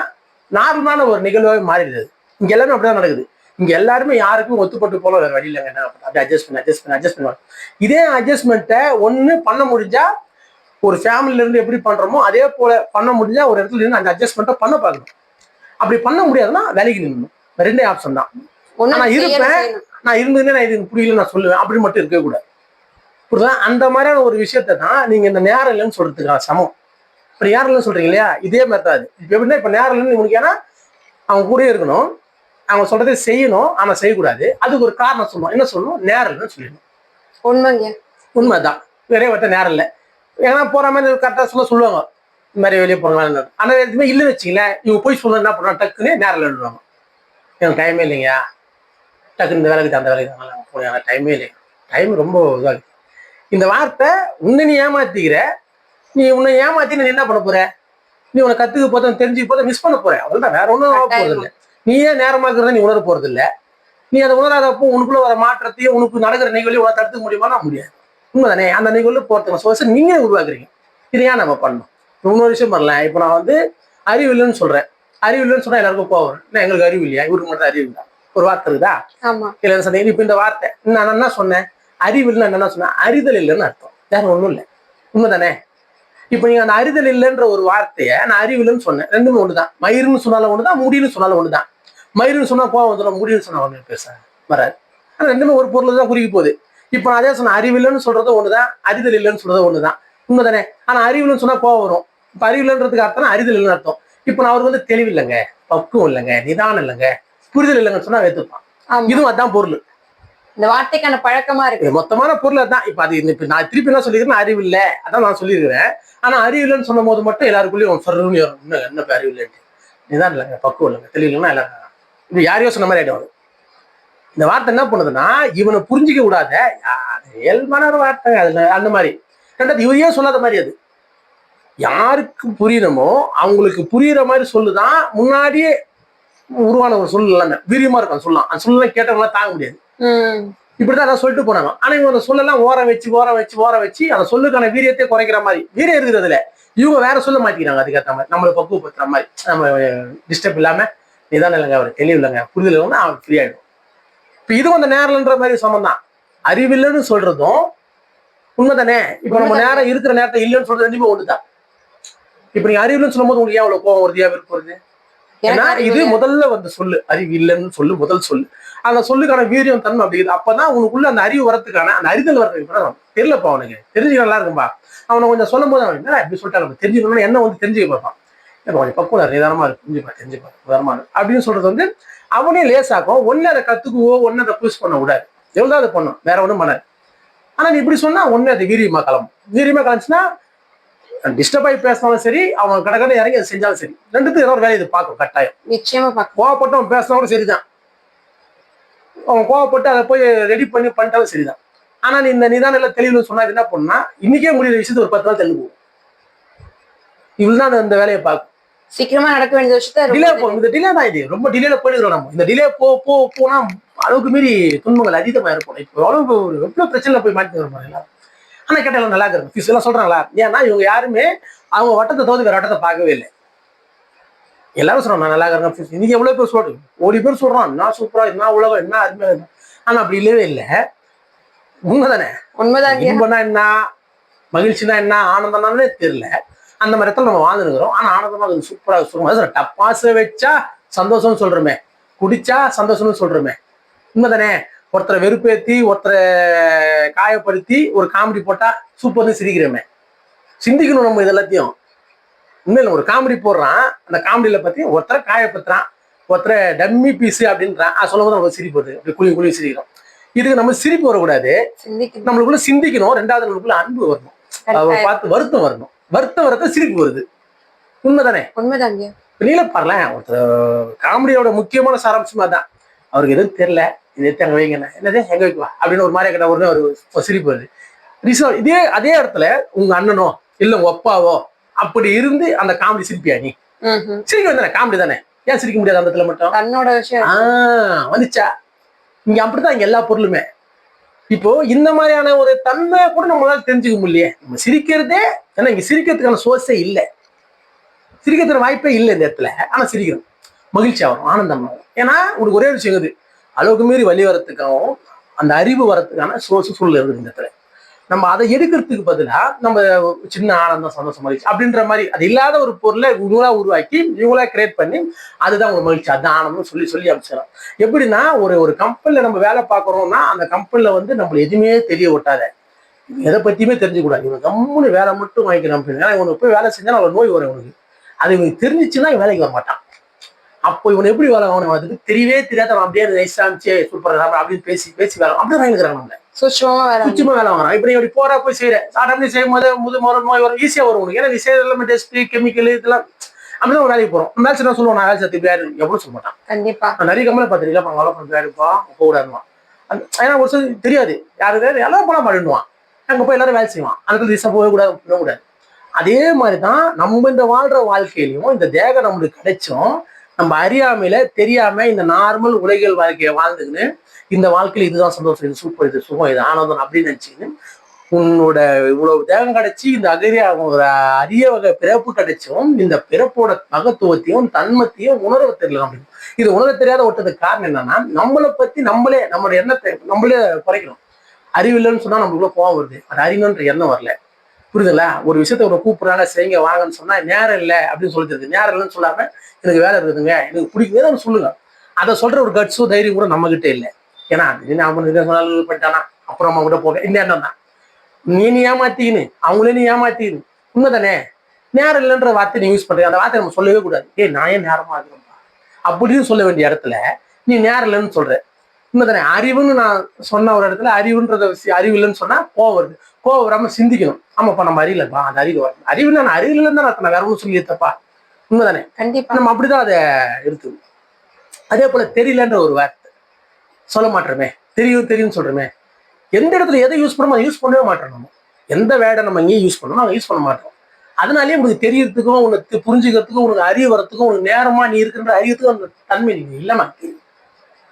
நார்மலான ஒரு நிகழ்வாகவே மாறிடுது. இங்கே எல்லாமே அப்படிதான் நடக்குது. இங்கே எல்லாருமே யாருக்கும் ஒத்துப்பட்டு போல வேறு வழி இல்லைங்க என்ன அப்படி அட்ஜஸ்ட் பண்ணி அட்ஜஸ்ட் பண்ணி அட்ஜஸ்ட் பண்ணுவாங்க இதே அட்ஜஸ்ட்மெண்ட்டை ஒன்று பண்ண முடிஞ்சா ஒரு ஃபேமிலியிலேருந்து எப்படி பண்ணுறோமோ அதே போல் பண்ண முடிஞ்சா ஒரு இடத்துல இருந்து அந்த அட்ஜஸ்ட்மெண்ட்டை பண்ண பார்க்கணும். அப்படி பண்ண முடியாதுன்னா வேலைக்கு நின்னும் ரெண்டே ஆப்ஷன் தான். நான் இருப்பேன். நான் இருந்ததுன்னே நான் இது எனக்கு புரியல நான் சொல்லுவேன் அப்படி மட்டும் இருக்கவே கூடாது. புரியுதா? அந்த மாதிரியான ஒரு விஷயத்தை தான் நீங்க இந்த நேரம் இல்லைன்னு சொல்றதுக்கான சமம். இப்ப நேரம் இல்லைன்னு சொல்றீங்க இல்லையா? இதே மாதிரி தான் அது இப்ப எப்படின்னா இப்ப நேரம் இல்லைன்னு உனக்கு ஏன்னா அவங்க கூடயே இருக்கணும். அவங்க சொல்றதை செய்யணும். ஆனா செய்யக்கூடாது. அதுக்கு ஒரு காரணம் சொல்லணும். என்ன சொல்லணும்? நேரம் இல்லைன்னு சொல்லிடணும். உண்மைங்க. உண்மைதான். வேற வட்ட நேரம் இல்லை. ஏன்னா போற மாதிரி கரெக்டாக சொல்ல சொல்லுவாங்க. இந்த மாதிரி வெளியே போறாங்க ஆனா எதுவுமே இல்லைன்னு வச்சுங்களேன் இவங்க போய் சொல்ல என்ன பண்ணுவாங்க டக்குன்னு நேரம் இல்லைன்னுவாங்க எனக்கு டைமே இல்லைங்க. டக்குன்னு இந்த வேலைக்கு அந்த வேலைக்கு தான் போனேன். டைமே இல்லை டைம் ரொம்ப இதாகுது இந்த வார்த்தை உன்னை நீ ஏமாத்திக்கிற. நீ உன்னை ஏமாத்தி நீ என்ன பண்ண போற? நீ உன்னை கத்துக்க போத தெரிஞ்சுக்க போத மிஸ் பண்ண போற. அவ்வளவுதான். வேற ஒன்றும் போறது இல்லை நீ ஏன் நேரமாக்குறத நீ உணர போறது இல்ல நீ அதை உணராதப்போ உனக்குள்ள வர மாற்றத்தையும் உனக்கு நடக்கிற நிகழ்வு உனக்கு தடுத்துக்க முடியுமா முடியாது. உண்மைதானே? அந்த நிகழ்வு போறதுக்கு சோர்ஸ். நீங்களே உருவாக்குறீங்க. இதை ஏன் நம்ம பண்ணணும்? இன்னொரு விஷயம் பண்ணலாம். இப்போ நான் வந்து அறிவு இல்லைன்னு சொல்றேன். அறிவு இல்லைன்னு சொன்னா எல்லாருக்கும் வரும். என்ன எங்களுக்கு அறிவு இல்லையா இவருக்கு மட்டும் அறிவு இல்லையா ஒரு வார்த்தை இருக்குதா? ஆமா. இல்லை சொன்னீங்க இப்போ இந்த வார்த்தை. நான் என்ன சொன்னேன்? அறிவு இல்லைன்னு என்ன சொன்னேன்? அறிதல் இல்லைன்னு அர்த்தம். வேற ஒன்றும் இல்லை. உண்மைதானே? இப்போ நீங்க அந்த அறிதல் இல்லைன்ற ஒரு வார்த்தையை நான் அறிவு இல்லைன்னு சொன்னேன் ரெண்டுமே ஒண்ணுதான் மயிருன்னு சொன்னாலும் ஒண்ணுதான் முடின்னு சொன்னாலும் ஒண்ணுதான். மயிருன்னு சொன்னா கோவம் வந்துடும் முடின்னு சொன்னா ஒண்ணு பேச வராது. ஆனா ரெண்டுமே ஒரு பொருள் தான் குறிக்க போகுது. இப்போ நான் அதே சொன்னேன் அறிவு இல்லைன்னு சொல்றது ஒண்ணுதான் அறிதல் இல்லைன்னு சொல்றது ஒண்ணுதான். உண்மைதானே? ஆனா அறிவு இல்லைன்னு சொன்னா கோவம் வரும். இப்போ அறிவு இல்லைன்றதுக்கு அர்த்தம் அறிதல் இல்லைன்னு அர்த்தம். இப்போ நான் அவருக்கு வந்து தெளிவு இல்லைங்க பக்குவம் இல்லைங்க நிதானம் இல்லைங்க. புரிதல் இல்லைங்கன்னு சொன்னா வெத்துப்பான் இதுவும் அதான் பொருள். இந்த வார்த்தைக்கான பழக்கமா இருக்கு. மொத்தமான பொருள் அதான். இப்ப அது இப்ப நான் திருப்பி என்ன சொல்லிக்கிறேன் அறிவு இல்ல. அதான் நான் சொல்லியிருக்கிறேன். ஆனா அறிவு இல்லைன்னு சொன்னும் போது மட்டும் எல்லாருக்குள்ளயும் இன்னும் என்ன இப்ப அறிவு இல்லைன்ட்டு. இதுதான் இல்லைங்க பக்குவம் இல்லைங்க தெளிவு இல்லைன்னா எல்லாரும் இது யாரையோ சொன்ன மாதிரி ஆயிடும் இந்த வார்த்தை என்ன பண்ணுதுன்னா இவனை புரிஞ்சிக்க கூடாத இயல்பான ஒரு வார்த்தை அதுல அந்த மாதிரி. ரெண்டாவது இவரையே சொல்லாத மாதிரி அது? யாருக்கு புரியணுமோ அவங்களுக்கு புரியுற மாதிரி சொல்லுதான் முன்னாடியே உருவான ஒரு எல்லாமே வீரியமா இருக்கும் சொல்லலாம். அந்த சொல்லலாம் கேட்டவங்களாம் தாங்க முடியாது. இப்படிதான் அதை சொல்லிட்டு போனாங்க. ஆனா இவங்க சொல்லலாம் ஓர வச்சு ஓர வச்சு ஓர வச்சு அந்த சொல்லுக்கான வீரியத்தை குறைக்கிற மாதிரி. வீரியம் இருக்குது அதுல. இவங்க வேற சொல்ல மாட்டேங்கிறாங்க அதுக்கேற்ற மாதிரி. நம்மளை பக்குவப்படுத்துற மாதிரி. நம்ம டிஸ்டர்ப் இல்லாம நிதானம் இல்லைங்க அவர் தெளிவு இல்லைங்க. புரிதல் இல்லைன்னா அவன் ஃப்ரீ ஆயிடும். இப்ப இதுவும் அந்த நேரம்ன்ற மாதிரி சமம் தான் அறிவில்லைன்னு சொல்றதும் உண்மைதானே? இப்ப நம்ம நேரம் இருக்கிற நேரத்தை இல்லைன்னு சொல்றது ரெண்டுமே ஒண்ணுதான். இப்ப நீங்க அறிவில்லைன்னு சொல்லும்போது உங்களுக்கு ஏன் அவ்வளவு கோவம் வருது? ஏன் விருப்பம் வருது? ஏன்னா இது முதல்ல வந்து சொல்லு. அறிவு இல்லைன்னு சொல்லு முதல் சொல்லு. அந்த சொல்லுக்கான வீரியம் தன்மை அப்படி இருக்குது. அப்பதான் உனக்குள்ள அந்த அறிவு வரதுக்கான அந்த அறிதல் வரதுக்கு தெரியலப்பா அவனுக்கு தெரிஞ்சுக்க நல்லா இருக்கும்பா. அவனை கொஞ்சம் சொல்லும் போது அவன் என்ன இப்படி சொல்லிட்டாங்க தெரிஞ்சுக்கணும்னு என்ன வந்து தெரிஞ்சுக்க பார்ப்பான். கொஞ்சம் பக்குவம் நிதானமா இருக்கு. புரிஞ்சுப்பா தெரிஞ்சுப்பா. நிதானமா அப்படின்னு சொல்றது வந்து அவனே லேசாக்கும். ஒன்னு அதை கத்துக்குவோ ஒன்னு அதை புஷ் பண்ண விடாது எவ்வளவு அதை பண்ணும். வேற ஒண்ணும் பண்ணாது. ஆனா நீ இப்படி சொன்னா ஒண்ணு அது வீரியமா கிளம்பும். வீரியமா கிளம்புச்சுன்னா டிஸ்டர்ப் ஆகி பேசினாலும் சரி அவன் கடற்கரை இறங்கி அதை செஞ்சாலும் சரி. ரெண்டுத்துக்கு ஏதோ ஒரு வேலையை இது பார்க்கும் கட்டாயம். நிச்சயமா பார்க்க கோவப்பட்டு அவன் பேசினா கூட சரிதான். அவன் கோவப்பட்டு அதை போய் ரெடி பண்ணி பண்ணிட்டாலும் சரிதான். ஆனா நீ இந்த நிதானம் எல்லாம் தெளிவுன்னு சொன்னா என்ன பண்ணா இன்னைக்கே முடியிற விஷயத்தை ஒரு பத்து நாள் தள்ளி போகும். இவ்வளவுதான் அந்த- வேலையை பார்க்கும். சீக்கிரமா நடக்க வேண்டிய விஷயத்த டிலே போகும். இந்த டிலே தான் இது. ரொம்ப டிலேல போயிடுறோம் நம்ம. இந்த டிலே போ போ போனா அளவுக்கு மீறி துன்பங்கள் அதிகமா இருக்கும் இப்போ ஒரு எவ்வளவு பிரச்சனை போய் மாட்டி வரும் பாருங்களா ஆனா கேட்டாலும் நல்லா இருக்கு ஃபீஸ் எல்லாம் சொல்றாங்களா? ஏன்னா இவங்க யாருமே அவங்க வட்டத்தை தவிர்த்து வேற வட்டத்தை பார்க்கவே இல்லை. எல்லாரும் சொல்றாங்க நான் நல்லா இருக்கேன் ஃபீஸ் இன்னைக்கு எவ்வளவு பேர் சொல்றேன் ஓடி பேர் சொல்றான். என்ன சூப்பரா என்ன உலகம்? என்ன அருமையா இருக்கு ஆனா அப்படி இல்லவே இல்லை. உண்மைதானே? உண்மைதான் இன்பம்னா என்ன? மகிழ்ச்சினா என்ன? ஆனந்தம்னாலே தெரியல. அந்த மாதிரி இடத்துல நம்ம வாழ்ந்துருக்கிறோம் ஆனா ஆனந்தமா அது சூப்பரா சுகமா டப்பாச வச்சா சந்தோஷம்னு சொல்றோமே. குடிச்சா சந்தோஷம்னு சொல்றோமே. உண்மைதானே? ஒருத்தரை வெறுப்பேத்தி ஒருத்தரை காயப்படுத்தி ஒரு காமெடி போட்டா சூப்பர்னு சிரிக்கிறோமே. சிந்திக்கணும் நம்ம இது எல்லாத்தையும். உண்மையில ஒரு காமெடி போடுறான் அந்த காமெடியில பத்தி ஒருத்தரை காயப்படுத்துறான் ஒருத்தரை டம்மி பீஸ் அப்படின்றான். அது சொல்லும் போது நம்ம சிரிப்பு வருது அப்படி குழி குழி சிரிக்கிறோம். இதுக்கு நம்ம சிரிப்பு வரக்கூடாது. நம்மளுக்குள்ள சிந்திக்கணும். ரெண்டாவது நம்மளுக்குள்ள அன்பு வரணும். அவ பார்த்து வருத்தம் வரணும். வருத்தம் வரத்த சிரிப்பு வருது. உண்மைதானே? இப்ப நீல பாருலேன் ஒருத்தர் காமெடியோட முக்கியமான சாராம்சமா தான் அவருக்கு எதுவும் தெரியல. இது எடுத்து அங்க வைங்க என்னது? எங்க வைக்குவா அப்படின்னு ஒரு மாதிரி கேட்ட உடனே ஒரு சிரிப்பு வருது. ரிசர்வ் இதே அதே இடத்துல உங்க அண்ணனோ இல்ல உங்க அப்பாவோ அப்படி இருந்து அந்த காமெடி சிரிப்பியா நீ. சிரிக்க தானே? காமெடி தானே? ஏன் சிரிக்க முடியாது அந்த இடத்துல மட்டும்? தன்னோட விஷயம். ஆஹ் வந்துச்சா? இங்க அப்படித்தான் இங்க எல்லா பொருளுமே. இப்போ இந்த மாதிரியான ஒரு தன்மை கூட நம்மளால தெரிஞ்சுக்க முடியலையே. நம்ம சிரிக்கிறதே ஏன்னா இங்க சிரிக்கிறதுக்கான சோர்ஸே இல்லை. சிரிக்கிறதுக்கு வாய்ப்பே இல்லை இந்த இடத்துல. ஆனா சிரிக்கிறோம். மகிழ்ச்சியா வரும் ஆனந்தம் வரும் ஏன்னா உனக்கு ஒரே விஷயம் இருக்குது. அளவுக்கு மீறி வழி வரத்துக்காகவும் அந்த அறிவு வரத்துக்கான சோர்ஸ் சூழல் இருக்குது இந்த இடத்துல. நம்ம அதை எடுக்கிறதுக்கு பதிலாக நம்ம சின்ன ஆனந்தம் சந்தோஷம் மகிழ்ச்சி அப்படின்ற மாதிரி அது இல்லாத ஒரு பொருளை இவங்களா உருவாக்கி இவங்களா கிரியேட் பண்ணி அதுதான் ஒரு மகிழ்ச்சி. அதுதான் ஆனந்தம் சொல்லி சொல்லி அமைச்சிடலாம் எப்படின்னா ஒரு ஒரு கம்பெனியில் நம்ம வேலை பார்க்குறோம்னா அந்த கம்பெனியில் வந்து நம்மள எதுவுமே தெரிய விட்டாத எதை பத்தியுமே தெரிஞ்சுக்கூடாது. இவன் கம்முன்னு வேலை மட்டும் வாங்கிக்கிறான் அப்படின்னு. இவனுக்கு போய் வேலை செஞ்சா அவன் நோய் வரும் இவனுக்கு. அது இவனுக்கு தெரிஞ்சிச்சுன்னா வேலைக்கு வர மாட்டான் அப்போ இவன் எப்படி வேலை வாங்கணும் அதுக்கு தெரியவே தெரியாத அவன் அப்படியே நைஸ் ஆமிச்சு சூப்பர் அப்படின்னு பேசி பேசி வேலை அப்படி வாங்கிக்கிறாங்க நம்மள. சூட்சமா வேற சுத்தமா வேலை வாங்குறான். இப்ப நீ அப்படி போறா போய் செய்யற சாதாரண செய்யும் போது முது முறை நோய் வரும் ஈஸியா வரும் உனக்கு. ஏன்னா செய்யற எல்லாமே டெஸ்ட் கெமிக்கல் இதெல்லாம் அப்படிதான் ஒரு வேலைக்கு போறோம். மேட்ச் என்ன சொல்லுவோம் நான் வேலை சத்து பேர் எவ்வளவு சொல்ல மாட்டான். கண்டிப்பா. நிறைய கம்பெனி பார்த்துருக்கீங்களா வேலை பண்ண பேருப்பா போடாருமா அந்த- ஏன்னா ஒரு சில தெரியாது. யாரு எல்லாரும் போலாம் பண்ணிடுவான் அங்க போய் எல்லாரும் வேலை செய்வான். அதுக்கு திசை போக கூடாது அதே மாதிரி தான் நம்ம இந்த வாழ்ற வாழ்க்கையிலையும் இந்த தேகம் நம்மளுக்கு கிடைச்சும் நம்ம அறியாமையில தெரியாம இந்த நார்மல் உலகியல் வாழ்க்கையை வாழ்ந்துக்கின்னு இந்த வாழ்க்கையில இதுதான் சந்தோஷம் இது சூப்பர் இது சுகம் இது ஆனந்தம் அப்படின்னு நினைச்சுக்கின்னு உன்னோட இவ்வளவு தேகம் கிடைச்சி இந்த அகரிய அரிய வகை பிறப்பு கிடைச்சும் இந்த பிறப்போட மகத்துவத்தையும் தன்மத்தையும் உணர்வு தெரியல அப்படின்னு. இது உணர தெரியாத ஒட்டதுக்கு காரணம் என்னன்னா நம்மளை பத்தி நம்மளே நம்மளோட எண்ணத்தை நம்மளே குறைக்கணும். அறிவில்லைன்னு சொன்னா நம்மளுக்குள்ள கோவம் வருது. அது அறிவுன்ற எண்ணம் வரல. புரியுதுங்களா ஒரு விஷயத்த ஒரு கூப்பிடறாங்க செய்யுங்க வாங்கன்னு சொன்னா நேரம் இல்லை அப்படின்னு சொல்லிட்டு நேரம் இல்லைன்னு சொல்லாம எனக்கு வேலை இருக்குதுங்க. எனக்கு பிடிக்குதுன்னு சொல்லுங்க. அதை சொல்ற ஒரு கட்ஸோ தைரியம் கூட நம்ம கிட்ட இல்லை. ஏன்னா அவன் சொன்னாலும் பண்ணிட்டானா அப்புறம் அவங்க கூட போக இந்த எண்ணம் தான் நீ நீ ஏமாத்திக்கின்னு அவங்களே நீ ஏமாத்திக்கின்னு. உண்மைதானே? நேரம் இல்லைன்ற வார்த்தை நீ யூஸ் பண்றீங்க. அந்த வார்த்தை நம்ம சொல்லவே கூடாது. ஏய் நான் ஏன் நேரமா இருக்கிறோம்ப்பா அப்படின்னு சொல்ல வேண்டிய இடத்துல நீ நேரம் இல்லைன்னு சொல்ற. உண்மைதானே? அறிவுன்னு நான் சொன்ன ஒரு இடத்துல அறிவுன்றத விஷயம் அறிவு இல்லைன்னு சொன்னா கோவம் வருது. கோவம் வராம சிந்திக்கணும். ஆமாப்பா நம்ம அறிவில்லப்பா அந்த அறிவு அறிவு நான் அறிவு இல்லைன்னு தான் நான் வேற ஒன்றும் சொல்லி தப்பா உண்மைதானே? கண்டிப்பா. நம்ம அப்படிதான் அதை எடுத்து அதே போல தெரியலன்ற ஒரு வார்த்தை. சொல்ல மாட்டோமே. தெரியும் தெரியும்னு சொல்றோமே. எந்த இடத்துல எதை யூஸ் பண்ணமோ யூஸ் பண்ணவே மாட்டோம் நம்ம. எந்த வேர்டை நம்ம எங்கேயும் யூஸ் பண்ணணும் அதை யூஸ் பண்ண மாட்டோம். அதனாலேயே உனக்கு தெரியறதுக்கும் உனக்கு புரிஞ்சுக்கிறதுக்கும் உனக்கு அறிவு வரத்துக்கும் உனக்கு நேரமா நீ இருக்கின்ற அறிவுக்கும் அந்த தன்மை நீங்க இல்லாம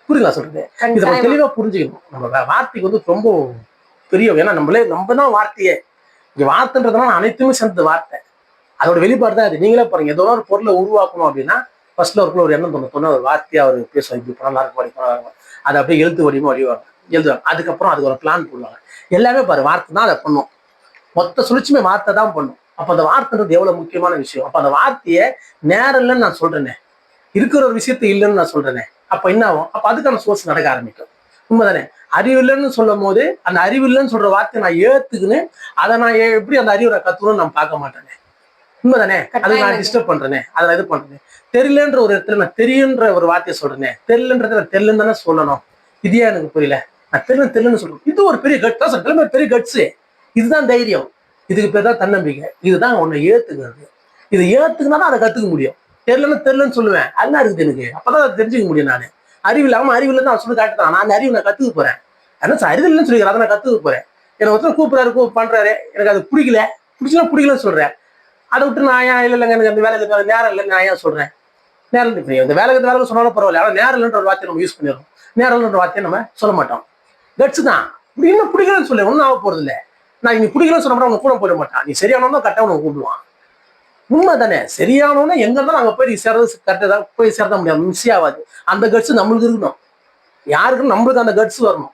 புரியுதா சொல்றது? இதை தெளிவா புரிஞ்சுக்கணும். நம்ம வார்த்தைக்கு வந்து ரொம்ப பெரிய ஏன்னா நம்மளே நம்ம தான் வார்த்தையே. இங்க வார்த்தைன்றதுனால அனைத்துமே சேர்ந்த வார்த்தை. அதோட வெளிப்பாடு தான் அது நீங்களே பாருங்க ஏதோ ஒரு பொருளை உருவாக்கணும் அப்படின்னா ஃபர்ஸ்ட்ல ஒரு ஒரு எண்ணம் தோணும். தோணும் ஒரு வார்த்தையா அவர் பேசுவாங்க. இப்படி பண்ணலாம் இருக்கும் அப்படி அதை அப்படியே எழுத்து வடிவமா வடிவாங்க. எழுதுவாங்க. அதுக்கப்புறம் அதுக்கு ஒரு பிளான் போடுவாங்க. எல்லாமே பாரு வார்த்தை தான் அதை பண்ணும். மொத்த சுழிச்சுமே வார்த்தை தான் பண்ணும். அப்ப அந்த வார்த்தைன்றது எவ்வளவு முக்கியமான விஷயம்? அப்ப அந்த வார்த்தையை நேரம் இல்லைன்னு நான் சொல்றேனே. இருக்கிற ஒரு விஷயத்தை இல்லைன்னு நான் சொல்றேனே. அப்ப என்ன ஆகும் அப்ப அதுக்கான சோர்ஸ் நடக்க ஆரம்பிக்கும். உண்மைதானே? அறிவு இல்லைன்னு சொல்லும் போது அந்த அறிவு இல்லைன்னு சொல்ற வார்த்தையை நான் ஏத்துக்குன்னு அதை நான் எப்படி அந்த அறிவை கத்துக்கணும்னு நான் பார்க்க மாட்டேனே. உண்மைதானே? அதை நான். டிஸ்டர்ப் பண்றேனே? அதை இது பண்றேன்? தெரியலன்ற ஒரு இடத்துல நான் தெரியுன்ற ஒரு வார்த்தையை சொல்றேனே? தெரியலன்றத நான் தெரியலன்னு தானே சொல்லணும். இதே எனக்கு புரியல? நான் தெரியல தெரியலன்னு சொல்றேன். இது ஒரு பெரிய கட் தான் சொல்றேன் பெரிய கட்ஸ் இதுதான் தைரியம். இதுக்கு பேர் தான் தன்னம்பிக்கை. இதுதான் உன்னை ஏத்துக்கிறது. இது ஏத்துக்குனா தான் அதை கத்துக்க முடியும். தெரியலன்னு தெரியலன்னு சொல்லுவேன். அதுதான் இருக்குது எனக்கு. அப்பதான் அதை தெரிஞ்சுக்க முடியும் நான். அறிவு இல்லாமல் அறிவு இல்லைன்னு சொல்லி காட்டுதான் நான் அந்த அறிவு நான் கத்துக்க போறேன். என்ன சார் அறிவு இல்லைன்னு சொல்லிக்கிறேன் அதை நான் கற்றுக்க போறேன். எனக்கு ஒருத்தர் கூப்பிட்றாரு கூ பண்றாரு. எனக்கு அது பிடிக்கல. பிடிச்சா பிடிக்கலன்னு சொல்றேன். அதை விட்டு நான் ஏன் இல்லை இல்லைங்க எனக்கு அந்த வேலை இருக்காது நேரம் இல்லை நான் ஏன் சொல்றேன்? நேரம் இல்லை. இந்த வேலைக்கு வேலை சொன்னாலும் பரவாயில்ல. ஆனால் நேரம் இல்லைன்ற ஒரு வார்த்தையை நம்ம யூஸ் பண்ணிடுறோம் நேரம் இல்லைன்ற வார்த்தையை நம்ம சொல்ல மாட்டோம். கட்ஸ் தான். இப்படி இன்னும் பிடிக்கலன்னு சொல்லு ஒன்றும் ஆக போறது இல்லை நான் நீ பிடிக்கலன்னு சொன்னா உனக்கு கூட போயிட மாட்டான். நீ சரியானவன் தான் கரெக்டாக உனக்கு கூப்பிடுவான். உண்மை தானே சரியானவனே எங்க இருந்தாலும் அங்கே போய் சேரது சேர்றது? கரெக்டாக தான் போய் சேர்த்த முடியாது. மிஸ் ஆகாது. அந்த கட்ஸ் நம்மளுக்கு இருக்கணும். யாருக்கும் நம்மளுக்கு அந்த கட்ஸ் வரணும்.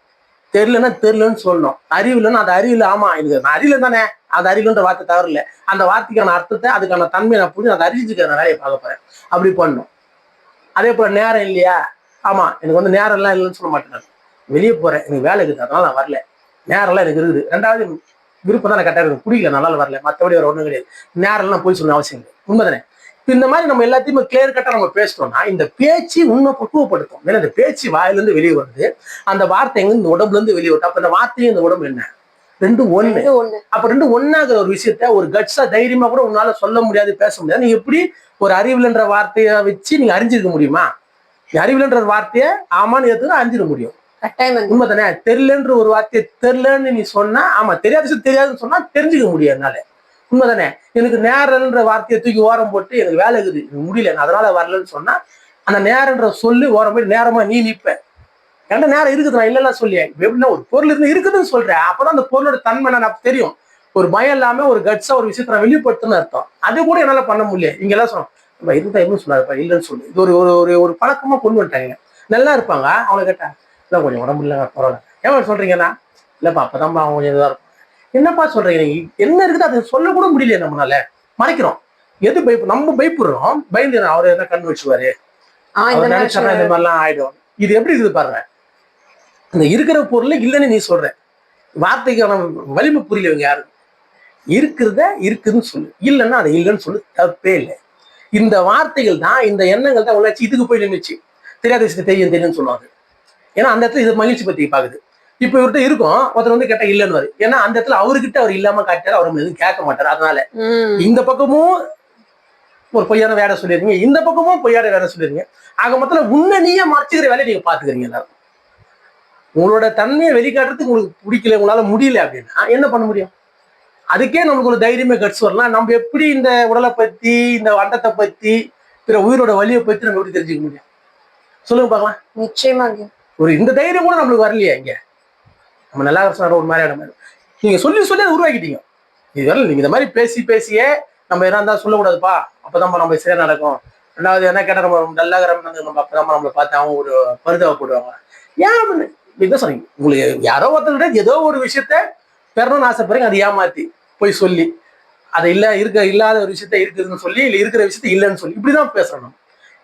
தெரியலன்னா தெரியலன்னு சொல்லணும். அறிவு இல்லைன்னா அது அறிவு இல்லை. ஆமா இது நான் அறிவில தானே? அது அறிவுன்ற வார்த்தை தவறில்ல அந்த வார்த்தைக்கான அர்த்தத்தை அதுக்கான தன்மையை நான் புரிஞ்சு அதை அறிஞ்சுக்கிற நான் வேலையை பார்க்க போறேன். அப்படி பண்ணும் அதே போல நேரம் இல்லையா? ஆமா எனக்கு வந்து நேரம் எல்லாம் இல்லைன்னு சொல்ல மாட்டேன். வெளியே போறேன். எனக்கு வேலை இருக்குது. அதனால நான் வரல. நேரம்லாம் எனக்கு இருக்குது. ரெண்டாவது விருப்பம் தான் கரெக்டாக இருக்குது பிடிக்கல நல்லா வரல. மற்றபடி வேற ஒன்றும் கிடையாது. நேரம் எல்லாம் போய் சொல்லணும் அவசியம் இல்லை. உண்மைதானே? இப்ப இந்த மாதிரி நம்ம எல்லாத்தையுமே கிளியர் கட்டா நம்ம பேசிட்டோம்னா இந்த பேச்சு உண்மை பக்குவப்படுத்தும் ஏன்னா இந்த பேச்சு வாயிலிருந்து வெளியே வருது. அந்த வார்த்தை எங்க இந்த உடம்புல இருந்து வெளியே வருது. அப்ப இந்த வார்த்தையும் இந்த உடம்பு என்ன? ரெண்டும் ஒண்ணு. அப்ப ரெண்டு ஒண்ணாகிற ஒரு விஷயத்த ஒரு கட்ஸா தைரியமா கூட உன்னால சொல்ல முடியாது பேச முடியாது. நீங்க எப்படி ஒரு அறிவில்ன்ற வார்த்தையை வச்சு நீங்க அறிஞ்சிருக்க முடியுமா? நீ அறிவில்ன்ற வார்த்தையை ஆமான்னு ஏத்துக்க அறிஞ்சிட முடியும். கட்டாயம் உண்மை தானே? தெரியலன்ற ஒரு வார்த்தையை தெரியலன்னு நீ சொன்னா ஆமா தெரியாத விஷயம் தெரியாதுன்னு சொன்னா தெரிஞ்சுக்க முடியும் என்னால. உண்மை தானே? எனக்கு நேரன்ற வார்த்தையை தூக்கி ஓரம் போட்டு எனக்கு வேலை இருக்குது எனக்கு முடியல நான் அதனால வரலன்னு சொன்னா அந்த நேரன்ற சொல்லி ஓரம் போய் நேரமா நீ நிப்ப. என்கிட்ட நேரம் இருக்குது நான் இல்லைன்னா சொல்லி எப்படின்னா ஒரு பொருள் இருந்து இருக்குதுன்னு சொல்றேன். அப்பதான் அந்த பொருளோட தன்மை எனக்கு தெரியும். ஒரு பயம் இல்லாம ஒரு கட்ஸா ஒரு விஷயத்த நான் வெளிப்படுத்துன்னு அர்த்தம். அது கூட என்னால பண்ண முடியல. இங்க எல்லாம் சொன்னோம் "அப்பா, இதுதான் எதுவும் சொல்லாதுப்பா இல்லைன்னு சொல்லு. இது ஒரு ஒரு ஒரு ஒரு பழக்கமா கொண்டு வந்துட்டாங்க. நல்லா இருப்பாங்க? அவங்கள கேட்டா இல்லை கொஞ்சம் உடம்பு இல்லை பரவாயில்ல. ஏன் சொல்றீங்கன்னா? இல்லப்பா அப்பதான்ப்பா அவங்க கொஞ்சம் இதா இருக்கும். என்னப்பா சொல்றீங்க நீங்க? என்ன இருக்குது அதை சொல்ல கூட முடியல நம்மளால. மறைக்கிறோம். எது பயப்பு நம்ம பயப்படுறோம். பயந்து அவர் என்ன கண் வச்சுவாரு அவர் இந்த மாதிரிலாம் ஆயிடும். இது எப்படி இருக்குது பாருங்க. இந்த இருக்கிற பொருள் இல்லைன்னு நீ சொல்ற. வார்த்தைக்கான வலிமை புரியலவங்க யாரு? இருக்கிறத இருக்குதுன்னு சொல்லு. இல்லைன்னா அது இல்லைன்னு சொல்லு. தப்பே இல்லை. இந்த வார்த்தைகள் தான் இந்த எண்ணங்கள் தான் உணர்ச்சி இதுக்கு போய் நின்றுச்சு தெரியாத விஷயத்தை தெரியும் தெரியும்னு சொல்லுவாங்க. ஏன்னா அந்த இடத்துல இது மகிழ்ச்சி பத்தி பாக்குது. இப்ப இவர்கிட்ட இருக்கும் ஒருத்தர் வந்து கேட்டா இல்லைன்னு ஏன்னா அந்த இடத்துல அவர்கிட்ட அவர் இல்லாம காட்டாரு அவர் எதுவும் கேட்க மாட்டாரு அதனால. இந்த பக்கமும் ஒரு பொய்யான வேலை சொல்லிருங்க இந்த பக்கமும் பொய்யான வேலை சொல்லிருங்க ஆக மொத்தத்துல உன்னை நீயே மறைச்சிக்கிற வேலையை நீங்க பாத்துக்கிறீங்க எல்லாரும். உங்களோட தன்மையை வெளிக்காட்டுறதுக்கு உங்களுக்கு பிடிக்கல உங்களால முடியல அப்படின்னா என்ன பண்ண முடியும்? அதுக்கே நமக்கு ஒரு தைரியமே கட்சி வரலாம். நம்ம எப்படி இந்த உடலை பத்தி இந்த வண்டத்தை பத்தி பிற உயிரோட வலியை பத்தி நம்ம எப்படி தெரிஞ்சுக்க முடியும்? சொல்லுங்க பார்க்கலாம். நிச்சயமாங்க. ஒரு இந்த தைரியம் கூட நம்மளுக்கு வரலையே இங்கே. நம்ம நல்லா சொன்னார் ஒரு மாதிரி. இடம் நீங்கள் சொல்லி சொல்லி அதை உருவாக்கிட்டீங்க. இது வரல நீங்கள் இந்த மாதிரி பேசி பேசியே நம்ம என்ன இருந்தால் சொல்லக்கூடாதுப்பா. அப்பதான் நம்ம சரியாக நடக்கும். ரெண்டாவது என்ன கேட்டால் நம்ம நல்லா நம்ம அப்பதான் நம்மளை பார்த்து அவங்க ஒரு பரிதாப போடுவாங்க. ஏன் இதுதான் சொன்னீங்க? உங்களுக்கு யாரோ ஒருத்தர்கிட்ட ஏதோ ஒரு விஷயத்த பெறணும்னு ஆசைப்படுறீங்க அதை ஏமாற்றி போய் சொல்லி அது இல்லை இருக்க இல்லாத ஒரு விஷயத்த இருக்குதுன்னு சொல்லி இல்லை இருக்கிற விஷயத்த இல்லைன்னு சொல்லி இப்படி தான் பேசுகிறோம் நம்ம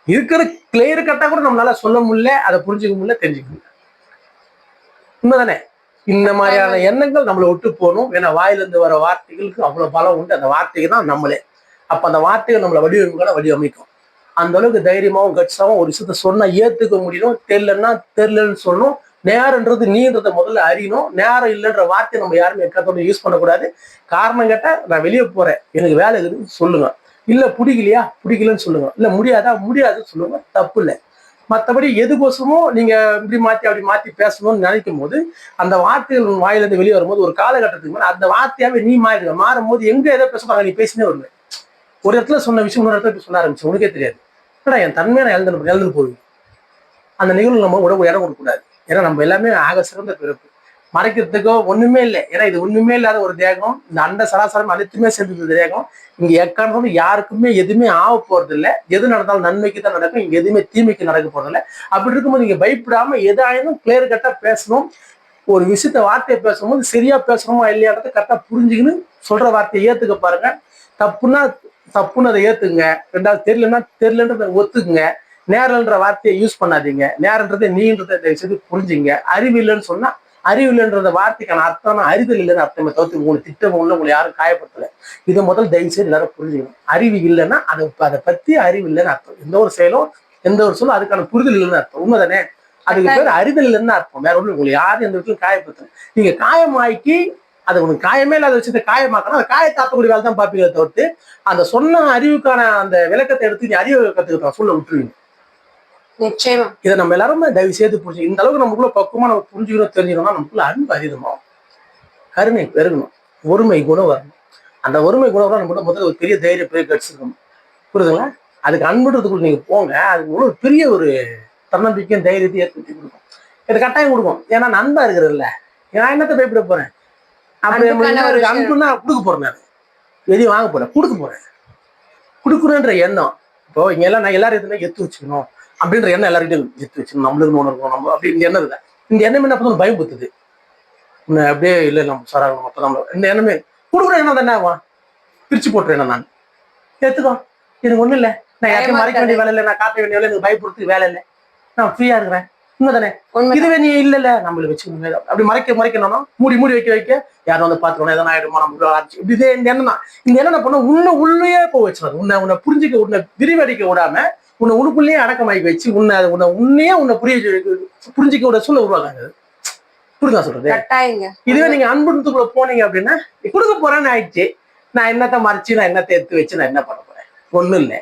இருக்கிற கிளியர் கட்டா கூட நம்மளால சொல்ல முடியல அதை புரிஞ்சுக்க முடியல தெரிஞ்சுக்க முடியல. உண்மைதானே? இந்த மாதிரியான எண்ணங்கள் நம்மளை விட்டு போகணும். ஏன்னா வாயிலிருந்து வர வார்த்தைகளுக்கு அவ்வளவு பலம் உண்டு. அந்த வார்த்தைக்கு தான் நம்மளே. அப்ப அந்த வார்த்தைகள் நம்மளை வடிவமைக்க வடிவமைக்கும். அந்த அளவுக்கு தைரியமாவும் கட்சாவும் ஒரு விஷயத்த சொன்னா ஏத்துக்க முடியணும். தெரியலன்னா தெரியலன்னு சொல்லணும். நேரன்றது நீன்றதை முதல்ல அறியணும். நேரம் இல்லைன்ற வார்த்தையை நம்ம யாருமே எக்கத்தோட யூஸ் பண்ணக்கூடாது. காரணம் கேட்டா நான் வெளியே போறேன். எனக்கு வேலை இருக்குதுன்னு சொல்லுங்க. இல்லை பிடிக்கலையா? பிடிக்கலன்னு சொல்லுங்க. இல்லை முடியாதா? முடியாதுன்னு சொல்லுங்க. தப்பு இல்லை மற்றபடி எதுக்கோசமும் நீங்கள் இப்படி மாற்றி அப்படி மாற்றி பேசணும்னு நினைக்கும் போது அந்த வார்த்தைகள் உன் வாயிலிருந்து வெளியே வரும்போது ஒரு காலகட்டத்துக்கு மேலே அந்த வார்த்தையாகவே நீ மாறிடுவ. மாறும் போது எங்க எதை பேசுவாங்க நீ பேசினே வருவேன் ஒரு இடத்துல சொன்ன விஷயம் இன்னொரு இடத்துல இப்படி சொல்ல ஆரம்பிச்சு உனக்கே தெரியாது. ஏன்னா என் தன்மையை நான் எழுந்து எழுந்து போடுவேன் அந்த நிகழ்வு நம்ம உடம்பு இடம் கொடுக்கக்கூடாது. ஏன்னா நம்ம எல்லாமே ஆக சிறந்த பிறப்பு. மறைக்கிறதுக்கோ ஒண்ணுமே இல்லை. ஏன்னா இது ஒண்ணுமே இல்லாத ஒரு தேகம். இந்த அண்ட சராசரம் அனைத்துமே சேர்ந்தது தேகம். இங்க எக்காரணம் யாருக்குமே எதுவுமே ஆக போறது இல்லை. எது நடந்தாலும் நன்மைக்கு தான் நடக்கும். இங்க எதுவுமே தீமைக்கு நடக்க போறது இல்லை. அப்படி இருக்கும்போது நீங்க பயப்படாம எதாயினும் கிளியர் கட்டா பேசணும். ஒரு விஷயத்த வார்த்தையை பேசும்போது சரியா பேசணுமா இல்லையான்றத கரெக்டா புரிஞ்சுக்கின்னு சொல்ற வார்த்தையை ஏத்துக்க பாருங்க. தப்புன்னா தப்புன்னு அதை ஏத்துங்க. ரெண்டாவது தெரியலன்னா தெரியலன்றதை ஒத்துக்குங்க. நேரம்ன்ற வார்த்தையை யூஸ் பண்ணாதீங்க. நேரன்றதை நீன்றதை தயவு செய்து புரிஞ்சுங்க. அறிவு இல்லைன்னு சொன்னா அறிவில்லைன்றத வார்த்தைக்கான அர்த்தம் அறிதல் இல்லைன்னு அர்த்தமே. தவிர்த்து உங்களுக்கு திட்டம் உள்ள உங்களை யாரும் காயப்படுத்தல. இதை முதல் தயவு செய்து எல்லாரும் புரிஞ்சுக்கணும். அறிவு இல்லைன்னா அதை அதை பத்தி அறிவு இல்லைன்னு அர்த்தம். எந்த ஒரு செயலும் எந்த ஒரு சொல்லும் அதுக்கான புரிதல் இல்லைன்னு அர்த்தம். உண்மைதானே? அதுக்கு பேர் அறிதல் இல்லைன்னு அர்த்தம். வேற ஒன்றும் உங்களை யாரும் எந்த விஷயம் காயப்படுத்தல. நீங்க காயமாக்கி அது உனக்கு காயமே இல்லாத விஷயத்த காயமாக்கணும். அந்த காயத்தாத்தக்கூடிய வேலை தான் பார்ப்பீங்களே தவிர்த்து அந்த சொன்ன அறிவுக்கான அந்த விளக்கத்தை எடுத்து நீ அறிவு கத்துக்கிட்ட சொல்ல விட்டுருவீங்க. நிச்சயமா. இதை நம்ம எல்லாருமே தயவு செய்து புரிஞ்சு இந்த அளவுக்கு நமக்குள்ள பக்குவமா நம்ம புரிஞ்சுக்கணும் தெரிஞ்சுக்கணும்னா நமக்குள்ள அன்பு அதிகமாகும். கருணை பெருகணும் ஒருமை குணம் வரணும். அந்த ஒருமை குணம் வர நம்ம முதல்ல ஒரு பெரிய தைரிய பெரிய கட்சிருக்கணும் புரியுதுங்களா? அதுக்கு அன்புன்றதுக்குள்ள நீங்க போங்க அதுக்கு ஒரு பெரிய ஒரு தன்னம்பிக்கையும் தைரியத்தையும் ஏற்படுத்தி கொடுக்கும் இது கட்டாயம் கொடுக்கும் ஏன்னா நண்பா இருக்கிறதில்ல நான் என்னத்த பயப்பட போறேன்? அப்படி அன்புன்னா கொடுக்க போறேன் நான். எதையும் வாங்க போறேன். கொடுக்க போறேன். கொடுக்கணுன்ற எண்ணம். இப்போ இங்க எல்லாம் நான் எல்லாரும் எதுனா எத்து வச்சுக்கணும். அப்படின்ற எண்ணம் எல்லார்கிட்டையும் எத்து வச்சுக்கணும் நம்மளுக்கு ஒன்று இருக்கும் நம்ம அப்படி இந்த எண்ணம் இல்லை. இந்த எண்ணம் என்ன பண்ணும் பயம் புத்துது அப்படியே இல்லை நம்ம சராகணும் அப்போ நம்ம இந்த எண்ணமே. கொடுக்குற எண்ணம் தானே ஆகும் பிரிச்சு போட்டுறேன் நான். ஏத்துக்கோ. எனக்கு ஒண்ணும் இல்லை. நான் யாருக்கும் மறைக்க வேண்டிய வேலை இல்லை. நான் காட்ட வேண்டிய வேலை எனக்கு பயப்படுறதுக்கு வேலை இல்லை. நான் ஃப்ரீயா இருக்கிறேன். உண்மைதானே உண்மை இதுவே நீ இல்ல இல்ல. நம்மள வச்சு அப்படி மறைக்க மறைக்கணும் மூடி மூடி வைக்க வைக்க யாரும் வந்து பாத்துக்கணும் எதனா ஆயிடுமா? நம்ம இதே இந்த எண்ணம் தான். இந்த எண்ணம் என்ன பண்ண உன்னை உள்ளே போய் வச்சிருது உன்னை உன்னை புரிஞ்சுக்க உன்னை விரிவடிக்க விடாம உன்னை உனக்குள்ளேயே அடக்கமாக்கி வச்சு உன்னை அது உன்னை உன்னையே உன்னை புரிய புரிஞ்சுக்க விட சொல்ல உருவாங்க புரியுதா சொல்றது? இதுவே நீங்க அன்புக்குள்ள போனீங்க அப்படின்னா கொடுக்க போறேன்னு ஆயிடுச்சு. நான் என்னத்த மறைச்சு நான் என்னத்த எடுத்து வச்சு நான் என்ன பண்ண போறேன்? ஒண்ணும் இல்லை.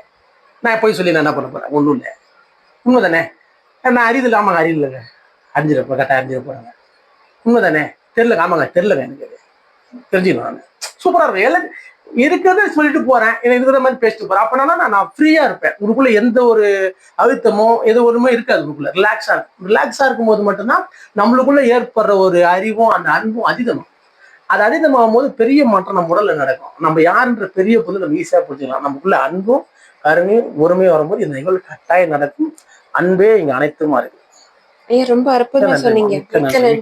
நான் போய் சொல்லி நான் என்ன பண்ண போறேன்? ஒண்ணும் இல்லை. உண்மைதானே? நான் அறிதல் ஆமாங்க அறியலைங்க அறிஞ்சிட கரெக்டாக அறிஞ்சிட போறாங்க. உண்மைதானே? தெரியல ஆமாங்க தெரியலங்க எனக்கு. தெரிஞ்சுக்கணும் நான். சூப்பரா இருக்கும். எல்லாம் இருக்கிறத சொல்லிட்டு போறேன். எனக்கு இருக்கிற மாதிரி பேசிட்டு போறேன். அப்பனா நான் ஃப்ரீயா இருப்பேன். உங்களுக்குள்ள எந்த ஒரு அழுத்தமோ எது ஒண்ணுமே இருக்காது உங்களுக்குள்ள. ரிலாக்ஸா இருக்கும் ரிலாக்ஸா இருக்கும்போது மட்டும்தான் நம்மளுக்குள்ள ஏற்படுற ஒரு அறிவும் அந்த அன்பும் அதிகமாகும். அது அதிகமாகும் போது பெரிய மாற்றம் நம்ம உடல்ல நடக்கும். நம்ம யாருன்ற பெரிய பொருள் நம்ம ஈஸியா புரிஞ்சுக்கலாம். நமக்குள்ள அன்பும் கருணையும் ஒருமையும் வரும்போது இந்த நிகழ்வு கட்டாயம் நடக்கும். அன்பே இங்க அனைத்துமா இருக்கு. ரொம்ப அற்புதமா சொன்னீங்க.